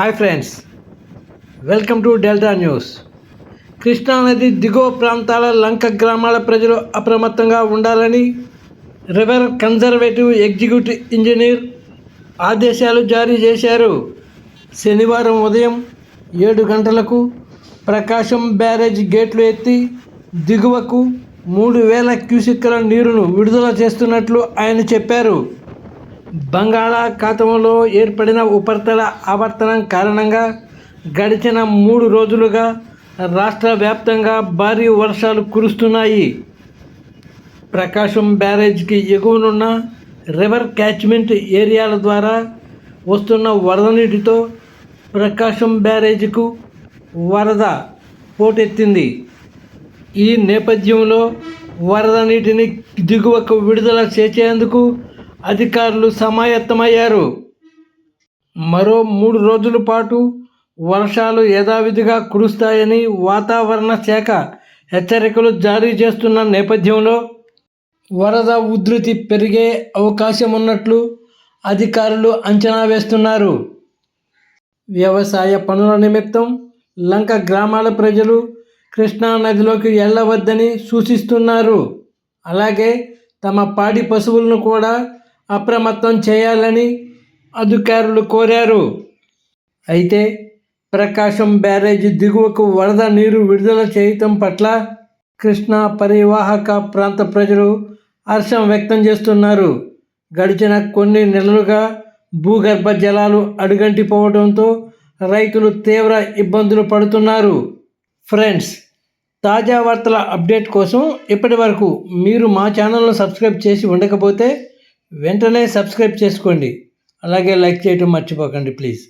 Hi friends welcome to delta news కృష్ణానది దిగువ ప్రాంతాల లంక గ్రామాల ప్రజలు అప్రమత్తంగా ఉండాలని రివర్ కన్జర్వేటివ్ ఎగ్జిక్యూటివ్ ఇంజనీర్ ఆదేశాలు జారీ చేశారు. శనివారం ఉదయం ఏడు గంటలకు ప్రకాశం బ్యారేజ్ గేట్లు ఎత్తి దిగువకు మూడు వేల క్యూసిక్ల నీరును విడుదల చేస్తున్నట్లు ఆయన చెప్పారు. బంగాళాఖాతంలో ఏర్పడిన ఉపరితల ఆవర్తనం కారణంగా గడిచిన మూడు రోజులుగా రాష్ట్ర వ్యాప్తంగా భారీ వర్షాలు కురుస్తున్నాయి. ప్రకాశం బ్యారేజ్కి ఎగువనున్న రివర్ క్యాచ్మెంట్ ఏరియాల ద్వారా వస్తున్న వరద నీటితో ప్రకాశం బ్యారేజ్కు వరద పోటెత్తింది. ఈ నేపథ్యంలో వరద నీటిని దిగువకు విడుదల చేసేందుకు అధికారులు సమాయత్తమయ్యారు. మరో మూడు రోజుల పాటు వర్షాలు యథావిధిగా కురుస్తాయని వాతావరణ శాఖ హెచ్చరికలు జారీ చేస్తున్న నేపథ్యంలో వరద ఉధృతి పెరిగే అవకాశం ఉన్నట్లు అధికారులు అంచనా వేస్తున్నారు. వ్యవసాయ పనుల నిమిత్తం లంక గ్రామాల ప్రజలు కృష్ణా నదిలోకి వెళ్ళవద్దని సూచిస్తున్నారు. అలాగే తమ పాడి పశువులను కూడా అప్రమత్తం చేయాలని అధికారులు కోరారు. అయితే ప్రకాశం బ్యారేజ్ దిగువకు వరద నీరు విడుదల చేయటం పట్ల కృష్ణా పరివాహక ప్రాంత ప్రజలు హర్షం వ్యక్తం చేస్తున్నారు. గడిచిన కొన్ని నెలలుగా భూగర్భ జలాలు అడుగంటిపోవడంతో రైతులు తీవ్ర ఇబ్బందులు పడుతున్నారు. ఫ్రెండ్స్ తాజా వార్తల అప్డేట్ కోసం ఇప్పటి వరకు మీరు మా ఛానల్ను సబ్స్క్రైబ్ చేసి ఉండకపోతే వెంటనే సబ్స్క్రైబ్ చేసుకోండి. అలాగే లైక్ చేయటం మర్చిపోకండి ప్లీజ్.